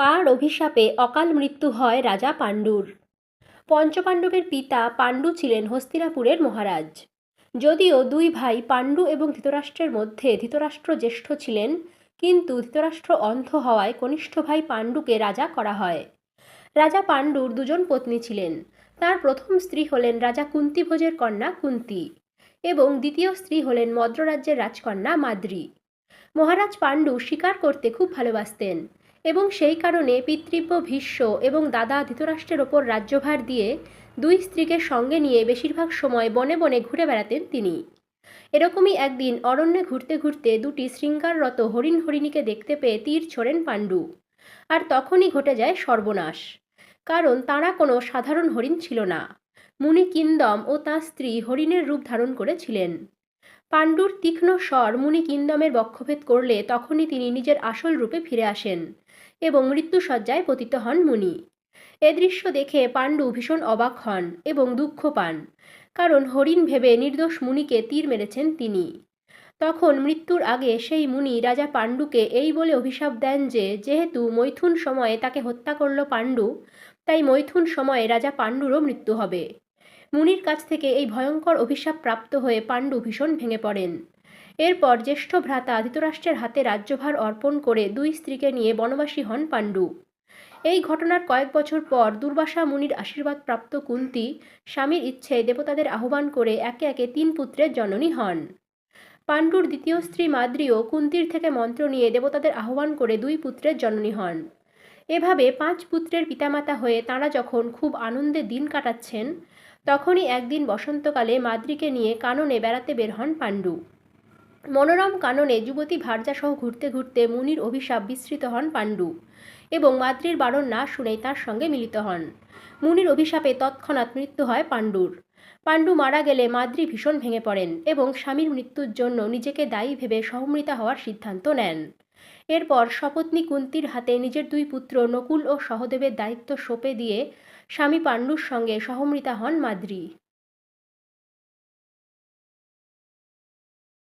কার অভিশাপে অকাল মৃত্যু হয় রাজা পাণ্ডুর? পঞ্চপাণ্ডবের পিতা পাণ্ডু ছিলেন হস্তিনাপুরের মহারাজ। যদিও দুই ভাই পাণ্ডু এবং ধৃতরাষ্ট্রের মধ্যে ধৃতরাষ্ট্র জ্যেষ্ঠ ছিলেন, কিন্তু ধৃতরাষ্ট্র অন্ধ হওয়ায় কনিষ্ঠ ভাই পাণ্ডুকে রাজা করা হয়। রাজা পাণ্ডুর দুজন পত্নী ছিলেন। তার প্রথম স্ত্রী হলেন রাজা কুন্তিভোজের কন্যা কুন্তি এবং দ্বিতীয় স্ত্রী হলেন মদ্ররাজ্যের রাজকন্যা মাদ্রি। মহারাজ পাণ্ডু শিকার করতে খুব ভালোবাসতেন। এবং সেই কারণে পিতৃব্য ভীষ্ম এবং দাদা ধৃতরাষ্ট্রের ওপর রাজ্যভার দিয়ে দুই স্ত্রীকে সঙ্গে নিয়ে বেশিরভাগ সময় বনে বনে ঘুরে বেড়াতেন তিনি। এরকমই একদিন অরণ্যে ঘুরতে ঘুরতে দুটি শৃঙ্গাররত হরিণ হরিণীকে দেখতে পেয়ে তীর ছোড়েন পাণ্ডু। আর তখনই ঘটে যায় সর্বনাশ। কারণ তারা কোনো সাধারণ হরিণ ছিল না। মুনি কিন্দম ও তাঁর স্ত্রী হরিণের রূপ ধারণ করেছিলেন। পাণ্ডুর তীক্ষ্ণ স্বর মুনি কিন্দমের বক্ষভেদ করলে তখনই তিনি নিজের আসল রূপে ফিরে আসেন এবং মৃত্যুসজ্জায় পতিত হন মুনি। এ দৃশ্য দেখে পাণ্ডু ভীষণ অবাক হন এবং দুঃখ পান, কারণ হরিণ ভেবে নির্দোষ মুনিকে তীর মেরেছেন তিনি। তখন মৃত্যুর আগে সেই মুনি রাজা পাণ্ডুকে এই বলে অভিশাপ দেন যে, যেহেতু মৈথুন সময়ে তাকে হত্যা করল পাণ্ডু, তাই মৈথুন সময়ে রাজা পাণ্ডুরও মৃত্যু হবে। মুনির কাছ থেকে এই ভয়ঙ্কর অভিশাপ প্রাপ্ত হয়ে পাণ্ডু ভীষণ ভেঙে পড়েন। এরপর জ্যেষ্ঠ ভ্রাতা ধৃতরাষ্ট্রের হাতে রাজ্যভার অর্পণ করে দুই স্ত্রীকে নিয়ে বনবাসী হন পাণ্ডু। এই ঘটনার কয়েক বছর পর দুর্বাসা মুনির আশীর্বাদ প্রাপ্ত কুন্তি স্বামীর ইচ্ছে দেবতাদের আহ্বান করে একে একে তিন পুত্রের জননী হন। পাণ্ডুর দ্বিতীয় স্ত্রী মাদ্রিও কুন্তির থেকে মন্ত্র নিয়ে দেবতাদের আহ্বান করে দুই পুত্রের জননী হন। এভাবে পাঁচ পুত্রের পিতামাতা হয়ে তাঁরা যখন খুব আনন্দে দিন কাটাচ্ছেন তখনই একদিন বসন্তকালে মাদ্রিকে নিয়ে কাননে বেড়াতে বের হন পাণ্ডু। মনোরম কাননে যুবতী ভার্যাসহ ঘুরতে ঘুরতে মুনির অভিশাপ বিস্তৃত হন পাণ্ডু এবং মাদ্রির বারণ না শুনেই তার সঙ্গে মিলিত হন। মুনির অভিশাপে তৎক্ষণাৎ মৃত্যু হয় পাণ্ডুর। পাণ্ডু মারা গেলে মাদ্রি ভীষণ ভেঙে পড়েন এবং স্বামীর মৃত্যুর জন্য নিজেকে দায়ী ভেবে সহমৃতা হওয়ার সিদ্ধান্ত নেন। এরপর সপত্নী কুন্তির হাতে নিজের দুই পুত্র নকুল ও সহদেবের দায়িত্ব সঁপে দিয়ে স্বামী পাণ্ডুর সঙ্গে সহমৃতা হন মাদ্রি।